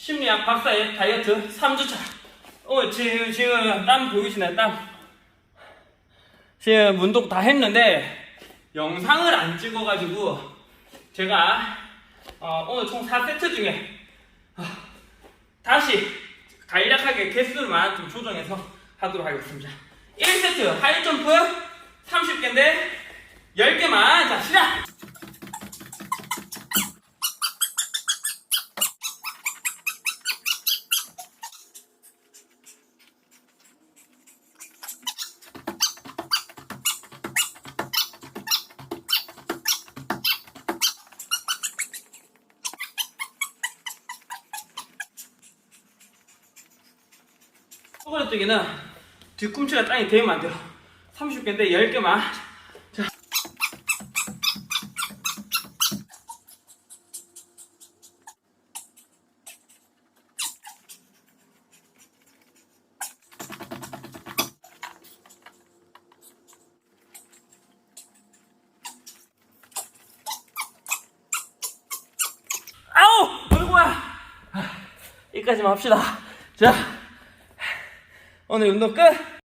심리학 박사의 다이어트 3주차. 오늘 지금, 지금 땀 보이시나요? 땀. 지금 운동 다 했는데 영상을 안 찍어가지고 제가 어, 오늘 총 4세트 중에 아, 다시 간략하게 개수만 좀 조정해서 하도록 하겠습니다. 1세트 하이점프 30개인데 10개만 자 시작! 쪼그라뜨기는 뒤꿈치가 땅에 대면 안 돼요. 30개인데 10개만. 자. 아우! 어이구야! 아, 여기까지만 합시다. 자. 오늘 운동 끝!